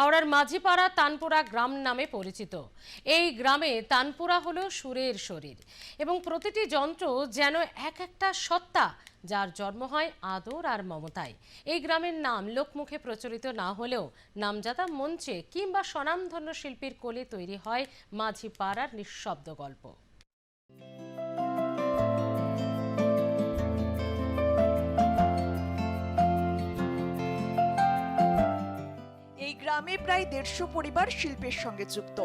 হাওড়ার মাঝিপাড়া তানপুরা গ্রাম নামে পরিচিত। এই গ্রামে তানপুরা হলো সুরের শরীর এবং প্রতিটি যন্ত্র যেন এক একটা সত্তা যার জন্ম হয় আদর আর মমতায়। এই গ্রামের নাম লোকমুখে প্রচলিত না হলেও নামজাদা মঞ্চে কিংবা স্বনামধন্য শিল্পীর কোলে তৈরি হয় মাঝিপাড়ার নিঃশব্দ গল্প। গ্রামে প্রায় দেড়শো পরিবার শিল্পের সঙ্গে যুক্ত।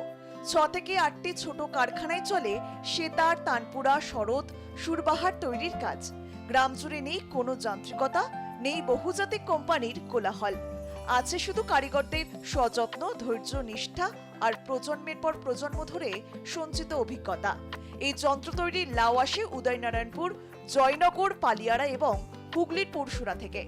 ছ থেকে আটটি ছোট কারখানায় চলে সেতার, তানপুরা, শরৎ, সুরবাহার তৈরির কাজ। গ্রাম জুড়ে নেই কোনো যান্ত্রিকতা, নেই বহুজাতিক কোম্পানির কোলাহল। আছে শুধু কারিগরদের সযত্ন, ধৈর্য, নিষ্ঠা আর প্রজন্মের পর প্রজন্ম ধরে সঞ্চিত অভিজ্ঞতা। এই যন্ত্র তৈরির লাউ আসে উদয়নারায়ণপুর, জয়নগর, পালিয়ারা এবং হুগলির পরশুরা থেকে।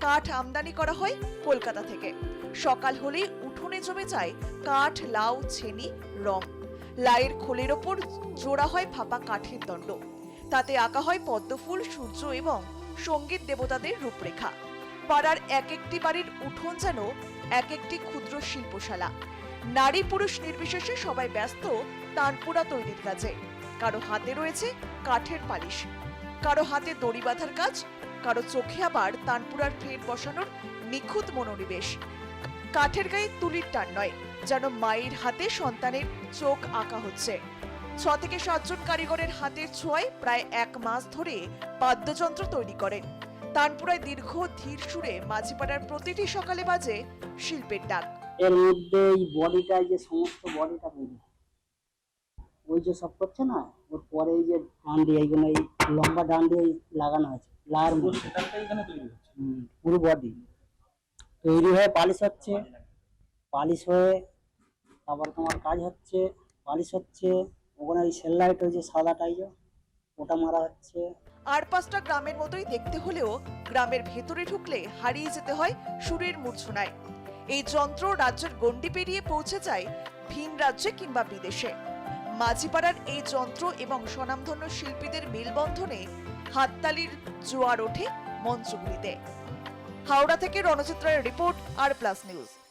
কাঠ আমদানি করা হয় কলকাতা থেকে। সকাল হলেই উঠোনে জমে যায় কাঠ, লাউ, ছেনি, রং। লাইয়ের খোলের ওপর জোড়া হয় ফাঁপা কাঠের দণ্ড। তাতে আঁকা হয় পদ্মফুল, সূর্য এবং সংগীত দেবতাদের রূপরেখা। পাড়ার এক একটি বাড়ির উঠোন যেন এক একটি ক্ষুদ্র শিল্পশালা। নারী পুরুষ নির্বিশেষে সবাই ব্যস্ত তানপুরা তৈরির কাজে। কারও হাতে রয়েছে কাঠের পালিশ। কারও হাতে দড়ি বাঁধার কাজ, কারও চোখে আবার তানপুরার ফ্রেম বসানোর নিখুঁত মনোনিবেশ। কাঠের গায়ে তুলির টান নয় যেন মায়ের হাতে সন্তানের চোখ আঁকা হচ্ছে। ছ থেকে সাতজন কারিগরের হাতের ছোঁয়ায় প্রায় এক মাস ধরে বাদ্যযন্ত্র তৈরি করেন। তানপুরায় দীর্ঘ ধীর সুরে মাঝিপাড়ার প্রতিটি সকালে বাজে শিল্পের ডাক। এর মধ্যে এই বডিটা যে সমস্ত বডিটা তৈরি ওই যে সব করছে না ওর পরে এই যে ডান্ডি এইগুলো এই লম্বা ডান্ডি এই লাগানো আছে লার পুরো বডি। তৈরি হয়ে পালিশ হচ্ছে। পালিশ হয়ে তারপর তোমার কাজ হচ্ছে, পালিশ হচ্ছে। ওখানে এই সেল লাইট হয়েছে সাদাটাই যে ওটা মারা হচ্ছে। আর পাঁচটা গ্রামের মতোই দেখতে হলেও গ্রামের ভেতরে ঢুকলে হারিয়ে যেতে হয় সুরের মূর্ছনায়। এই যন্ত্র রাজ্যের গণ্ডি পেরিয়ে পৌঁছে যায় ভিন রাজ্যে কিংবা বিদেশে। মাঝিপাড়ার এই যন্ত্র এবং স্বনামধন্য শিল্পীদের মেলবন্ধনে হাততালির জোয়ার ওঠে মঞ্চগুলিতে। হাওড়া থেকে রণচিত্রের রিপোর্ট আর প্লাস নিউজ।